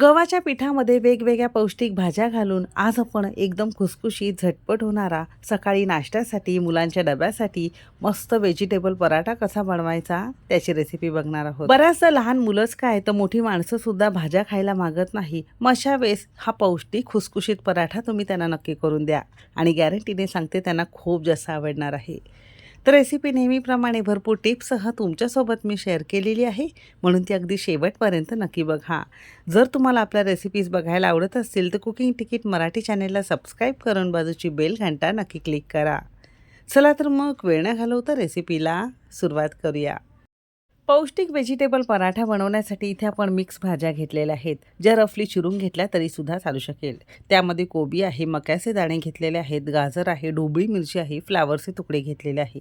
गव्हाच्या पिठामध्ये वेगवेगळ्या पौष्टिक भाज्या घालून आज आपण एकदम खुसखुशीत झटपट होणारा सकाळी नाश्त्यासाठी मुलांच्या डब्यासाठी मस्त व्हेजिटेबल पराठा कसा बनवायचा त्याची रेसिपी बघणार आहोत. बऱ्याचदा लहान मुलंच काय तर मोठी माणसं सुद्धा भाज्या खायला मागत नाही. मग अशा वेळेस हा पौष्टिक खुसखुशीत पराठा तुम्ही त्यांना नक्की करून द्या. आणि गॅरंटीने सांगते त्यांना खूप जास्त आवडणार आहे. तर रेसिपी नेहमीप्रमाणे भरपूर टिप्ससह तुमच्यासोबत मी शेअर केलेली आहे. म्हणून ती अगदी शेवटपर्यंत नक्की बघा. जर तुम्हाला आपल्या रेसिपीज बघायला आवडत असतील तर कुकिंग तिकीट मराठी चॅनेलला सबस्क्राईब करून बाजूची बेल घंटा नक्की क्लिक करा. चला तर मग वेळ न घालवता रेसिपीला सुरुवात करूया. पौष्टिक व्हेजिटेबल पराठा बनवण्यासाठी इथे आपण मिक्स भाज्या घेतलेल्या आहेत. ज्या रफली चिरून घेतल्या तरीसुद्धा चालू शकेल. त्यामध्ये कोबी आहे मक्याचे दाणे घेतलेले आहेत गाजर आहे ढोबळी मिरची आहे फ्लावरचे तुकडे घेतलेले आहे.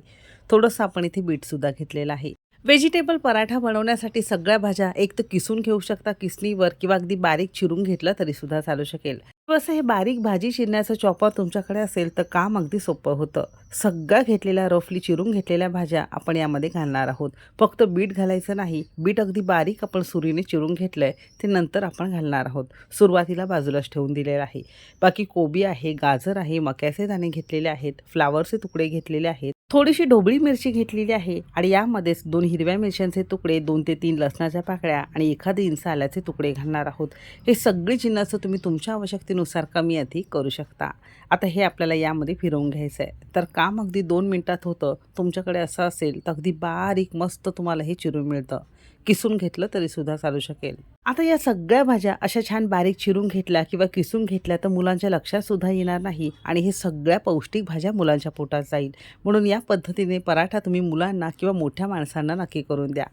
थोडंसं आपण इथे बीटसुद्धा घेतलेलं आहे. व्हेजिटेबल पराठा बनवण्यासाठी सगळ्या भाज्या एक तर किसून घेऊ शकता किसणीवर किंवा अगदी बारीक चिरून घेतलं तरीसुद्धा चालू शकेल. असं हे बारीक भाजी चिरण्याचं चॉपर तुमच्याकडे असेल तर काम अगदी सोपं होतं. सगळ्या घेतलेल्या रफली चिरून घेतलेल्या भाज्या आपण यामध्ये घालणार आहोत. फक्त बीट घालायचं नाही बीट अगदी बारीक आपण सुरीने चिरून घेतलं आहे ते नंतर आपण घालणार आहोत. सुरुवातीला बाजूलाच ठेवून दिलेलं आहे. बाकी कोबी आहे गाजर आहे मक्याचे दाणे घेतलेले आहेत फ्लावरचे तुकडे घेतलेले आहेत. थोडीशी ढोबळी मिरची घेतलेली आहे आणि यामध्येच दोन हिरव्या मिरच्यांचे तुकडे दोन ते तीन लसणाच्या पाकळ्या आणि एखादे इंच आल्याचे तुकडे घालणार आहोत. हे सगळी चिन्हाचं तुम्ही तुमच्या आवश्यकतेनुसार कमी अधिक करू शकता. आता हे आपल्याला यामध्ये फिरवून घ्यायचं आहे तर काम अगदी दोन मिनटात होतं. तुमच्याकडे असं असेल तर अगदी बारीक मस्त तुम्हाला हे चिरून मिळतं. किसून घेतलं तरीसुद्धा चालू शकेल. आता या सगळ्या भाज्या अशा छान बारीक चिरून घेतल्या किंवा किसून घेतल्या तर मुलांच्या लक्षात सुद्धा येणार नाही आणि हे सगळ्या पौष्टिक भाज्या मुलांच्या पोटात जाईल. म्हणून या पद्धतीने पराठा तुम्ही मुलांना किंवा मोठ्या माणसांना नक्की करून द्या.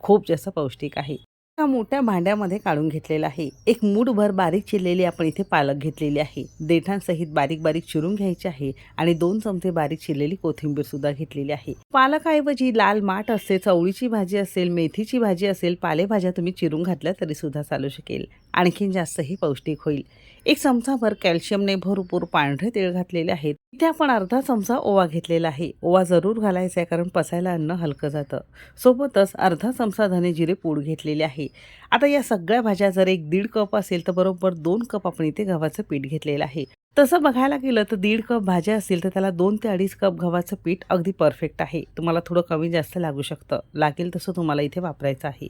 खूप जास्त पौष्टिक आहे. एका मोठ्या भांड्यामध्ये काढून घेतलेला आहे. एक मूठभर बारीक चिरलेली आपण इथे पालक घेतलेली आहे. देठांसहित बारीक बारीक चिरून घ्यायची आहे आणि दोन चमचे बारीक चिरलेली कोथिंबीर सुद्धा घेतलेली आहे. पालकाऐवजी लाल माठ असते चवळीची भाजी असेल मेथीची भाजी असेल पालेभाज्या तुम्ही चिरून घातल्या तरी सुद्धा चालू शकेल. आणखीन जास्तही पौष्टिक होईल. एक चमचाभर कॅल्शियमने भरपूर पांढरे तेल घातलेले आहेत. इथे आपण अर्धा चमचा ओवा घेतलेला आहे. ओवा जरूर घालायचा आहे कारण पचायला अन्न हलकं जातं. सोबतच अर्धा चमचा धने जिरे पूड घेतलेले आहे. आता या सगळ्या भाज्या जर एक दीड कप असेल तर बरोबर दोन कप आपण इथे गव्हाचं पीठ घेतलेलं आहे. तसं बघायला गेलं तर दीड कप भाज्या असतील तर त्याला दोन ते अडीच कप गव्हाचं पीठ अगदी परफेक्ट आहे. तुम्हाला थोडं कमी जास्त लागू शकतं. लागेल तसं तुम्हाला इथे वापरायचं आहे.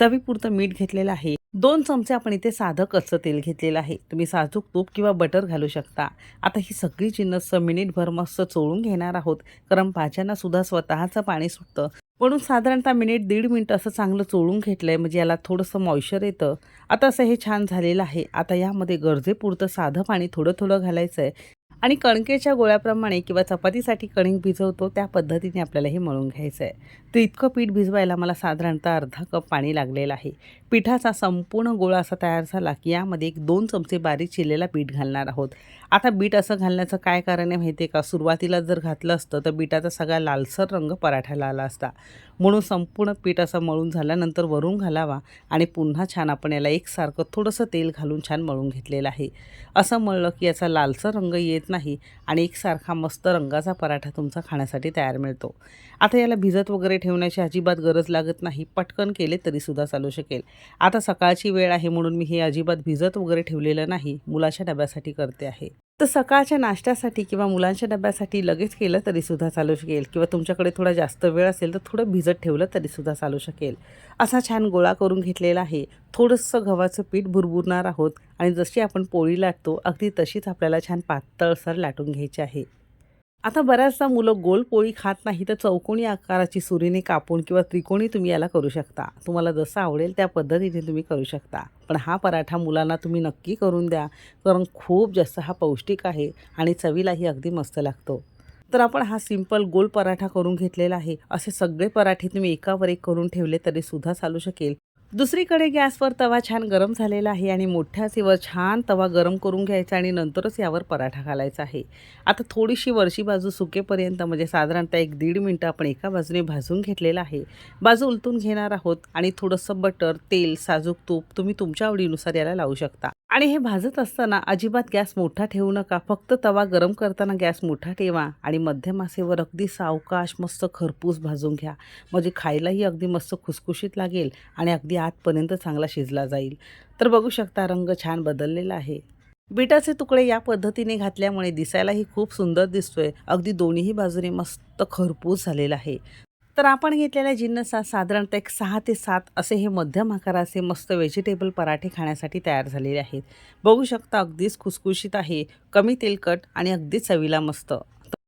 चवीपुरतं मीठ घेतलेलं आहे. दोन चमचे आपण इथे साधं कच्चं तेल घेतलेलं आहे. तुम्ही साजूक तूप किंवा बटर घालू शकता. आता ही सगळी जिन्नस मिनिटभर मस्त चोळून घेणार आहोत. कारण भाज्यांना सुद्धा स्वतःचं पाणी सुटतं. म्हणून साधारणतः मिनिट दीड मिनिट असं चांगलं चोळून घेतलं आहे म्हणजे याला थोडंसं मॉइश्चर येतं. आता असं हे छान झालेलं आहे. आता यामध्ये गरजेपुरतं साधं पाणी थोडं थोडं घालायचं आहे आणि कणकेच्या गोळ्याप्रमाणे किंवा चपातीसाठी कणिक भिजवतो त्या पद्धतीने आपल्याला हे मळून घ्यायचं आहे. तर इतकं पीठ भिजवायला मला साधारणतः अर्धा कप पाणी लागलेलं आहे. पिठाचा संपूर्ण गोळा असा तयार झाला की यामध्ये एक दोन चमचे बारीक चिरलेला पीठ घालणार आहोत. आता बीट असं घालण्याचं काय कारण आहे माहिती आहे का? सुरुवातीला जर घातलं असतं तर बीटाचा सगळा लालसर रंग पराठ्याला आला असता. म्हणून संपूर्ण पीठ असं मळून झाल्यानंतर वरून घालावा आणि पुन्हा छान आपण याला एकसारखं थोडंसं तेल घालून छान मळून घेतलेलं आहे. असं मळलं की याचा लालसर रंग येत नाही. नाही आणि एकसारखा मस्त रंगाचा पराठा तुमचा खाण्यासाठी तयार मिळतो. आता याला भिजत वगैरे ठेवण्याची अजिबात गरज लागत नाही. पटकन केले तरीसुद्धा चालू शकेल. आता सकाळची वेळ आहे म्हणून मी हे अजिबात भिजत वगैरे ठेवलेलं नाही. मुलाच्या डब्यासाठी करते आहे. तर सकाळच्या नाश्त्यासाठी किंवा मुलांच्या डब्यासाठी लगेच केलं तरीसुद्धा चालू शकेल. किंवा तुमच्याकडे थोडा जास्त वेळ असेल तर थोडं भिजत ठेवलं तरीसुद्धा चालू शकेल. असा छान गोळा करून घेतलेला आहे. थोडंसं गव्हाचं पीठ भुरभुरणार आहोत आणि जशी आपण पोळी लाटतो अगदी तशीच आपल्याला छान पातळसर लाटून घ्यायची आहे. आता बऱ्याचदा मुलं गोल पोळी खात नाही तर चौकोनी आकाराची सुरीने कापून किंवा त्रिकोणी तुम्ही याला करू शकता. तुम्हाला जसं आवडेल त्या पद्धतीने तुम्ही करू शकता. पण हा पराठा मुलांना तुम्ही नक्की करून द्या कारण खूप जास्त हा पौष्टिक आहे आणि चवीलाही अगदी मस्त लागतो. तर आपण हा सिंपल गोल पराठा करून घेतलेला आहे. असे सगळे पराठे तुम्ही एकावर एक करून ठेवले तरी सुद्धा चालू शकेल. दुसरीकडे गॅसवर तवा छान गरम झालेला आहे आणि मोठ्या सीवर छान तवा गरम करून घ्यायचा आणि नंतरच यावर पराठा घालायचा आहे. आता थोडीशी वरची बाजू सुकेपर्यंत म्हणजे साधारणतः एक दीड मिनटं आपण एका बाजूने भाजून घेतलेला आहे. बाजू उलटून घेणार आहोत आणि थोडंसं बटर तेल साजूक तूप तुम्ही तुमच्या आवडीनुसार याला लावू शकता. आणि हे भाजत असताना अजिबात गॅस मोठा ठेवू नका. फक्त तवा गरम करताना गॅस मोठा ठेवा आणि मध्यम आसेवर अगदी सावकाश मस्त खरपूस भाजून घ्या. म्हणजे खायलाही अगदी मस्त खुसखुशीत लागेल आणि अगदी आतपर्यंत चांगला शिजला जाईल. तर बघू शकता रंग छान बदललेला आहे. बिटाचे तुकडे या पद्धतीने घातल्यामुळे दिसायलाही खूप सुंदर दिसतोय. अगदी दोन्हीही बाजूने मस्त खरपूस झालेला आहे. तर आपण घेतलेल्या जिन्नसात साधारणतः एक सहा ते सात असे हे मध्यम आकाराचे मस्त व्हेजिटेबल पराठे खाण्यासाठी तयार झालेले आहेत. बघू शकता अगदीच खुसखुशीत आहे. कमी तेलकट आणि अगदीच चवीला मस्त.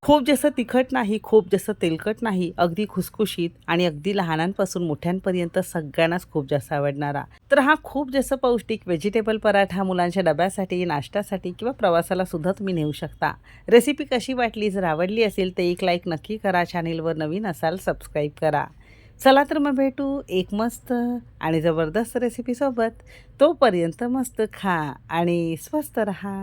खूप जसं तिखट नाही खूप जसं तेलकट नाही अगदी खुसखुशीत आणि अगदी लहानांपासून मोठ्यांपर्यंत सगळ्यांनाच खूप जास्त आवडणारा. तर हा खूप जास्त पौष्टिक व्हेजिटेबल पराठा मुलांच्या डब्यासाठी नाश्त्यासाठी किंवा प्रवासाला सुद्धा तुम्ही नेऊ शकता. रेसिपी कशी वाटली जर आवडली असेल तर एक लाईक नक्की करा चॅनेलवर नवीन असाल सबस्क्राईब करा. चला तर मग भेटू एक मस्त आणि जबरदस्त रेसिपीसोबत तोपर्यंत मस्त खा आणि स्वस्त रहा.